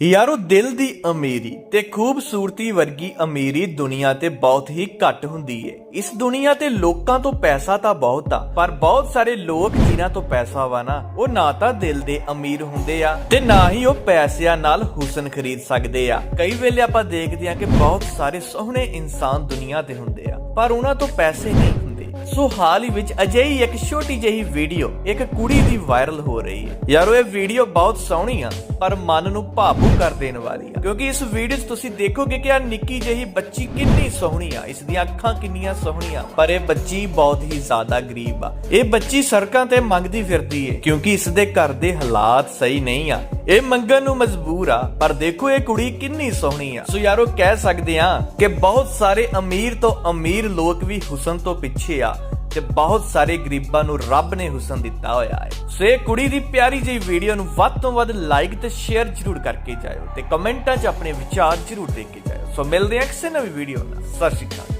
ਯਾਰੋ, ਦਿਲ ਦੀ ਅਮੀਰੀ ਤੇ ਖੂਬਸੂਰਤੀ ਵਰਗੀ ਅਮੀਰੀ ਦੁਨੀਆ ਤੇ ਬਹੁਤ ਹੀ ਘੱਟ ਹੁੰਦੀ ਏ। ਇਸ ਦੁਨੀਆ ਤੇ ਲੋਕਾਂ ਤੋਂ ਪੈਸਾ ਤਾਂ ਬਹੁਤ ਆ, ਪਰ ਬਹੁਤ ਸਾਰੇ ਲੋਕ ਜਿਨ੍ਹਾਂ ਤੋਂ ਪੈਸਾ ਵਾ ਨਾ, ਉਹ ਨਾ ਤਾਂ ਦਿਲ ਦੇ ਅਮੀਰ ਹੁੰਦੇ ਆ ਤੇ ਨਾ ਹੀ ਉਹ ਪੈਸਿਆਂ ਨਾਲ ਹੁਸਨ ਖਰੀਦ ਸਕਦੇ ਆ। ਕਈ ਵੇਲੇ ਆਪਾਂ ਦੇਖਦੇ ਆ ਕਿ ਬਹੁਤ ਸਾਰੇ ਸੋਹਣੇ ਇਨਸਾਨ ਦੁਨੀਆ ਤੇ ਹੁੰਦੇ ਆ, ਪਰ ਉਹਨਾਂ ਤੋਂ ਪੈਸੇ ਨਹੀਂ ਹੁੰਦੇ। ਸੋ ਹਾਲ ਹੀ ਵਿੱਚ ਅਜਿਹੀ ਇੱਕ ਛੋਟੀ ਜਿਹੀ ਵੀਡੀਓ ਇੱਕ ਕੁੜੀ ਦੀ ਵਾਇਰਲ ਹੋ ਰਹੀ ਹੈ ਯਾਰੋ, ਇਹ ਵੀਡੀਓ ਬਹੁਤ ਸੋਹਣੀ ਆ। ਪਰ ਮਨ ਨੂੰ ਭਾਵੁਕ ਕਰ ਦੇਣ ਵਾਲੀ ਆ। ਕਿਉਂਕਿ ਇਸ ਵੀਡੀਓ 'ਚ ਤੁਸੀਂ ਦੇਖੋਗੇ ਕਿ ਆ ਨਿੱਕੀ ਜਿਹੀ ਬੱਚੀ ਕਿੰਨੀ ਸੋਹਣੀ ਆ। ਇਸ ਦੀਆਂ ਅੱਖਾਂ ਕਿੰਨੀਆਂ ਸੋਹਣੀਆਂ ਪਰ ਇਹ ਬੱਚੀ ਬਹੁਤ ਹੀ ਜ਼ਿਆਦਾ ਗਰੀਬ ਆ। ਇਹ ਬੱਚੀ ਸੜਕਾਂ ਤੇ ਮੰਗਦੀ ਫਿਰਦੀ ਏ, ਕਿਉਂਕਿ ਇਸ ਦੇ ਘਰ ਦੇ ਹਾਲਾਤ ਸਹੀ ਨਹੀਂ ਆ। ਇਹ ਮੰਗਣ ਨੂੰ ਮਜਬੂਰ ਆ, ਪਰ ਦੇਖੋ ਇਹ ਕੁੜੀ ਕਿੰਨੀ ਸੋਹਣੀ ਆ। ਸੋ ਯਾਰੋ, ਕਹਿ ਸਕਦੇ ਆ ਕਿ ਬਹੁਤ ਸਾਰੇ ਅਮੀਰ ਤੋਂ ਅਮੀਰ ਲੋਕ ਵੀ ਹੁਸਨ ਤੋਂ ਪਿੱਛੇ ਆ। ਤੇ ਬਹੁਤ ਸਾਰੇ ਗਰੀਬਾਂ ਨੂੰ ਰੱਬ ਨੇ ਹੁਸਨ ਦਿੱਤਾ ਹੋਇਆ ਹੈ। ਸੋ ਇਹ ਕੁੜੀ ਦੀ ਪਿਆਰੀ ਜਿਹੀ ਵੀਡੀਓ ਨੂੰ ਵੱਧ ਤੋਂ ਵੱਧ ਲਾਈਕ ਤੇ ਸ਼ੇਅਰ ਜਰੂਰ ਕਰਕੇ ਜਾਇਓ ਤੇ ਕਮੈਂਟਾਂ 'ਚ ਆਪਣੇ ਵਿਚਾਰ ਜਰੂਰ ਦੇ ਕੇ ਜਾਇਓ। ਸੋ ਮਿਲਦੇ ਹਾਂ ਕਿਸੇ ਨਵੀਂ ਵੀਡੀਓ ਨਾਲ। ਸਤਿ ਸ਼੍ਰੀ ਅਕਾਲ।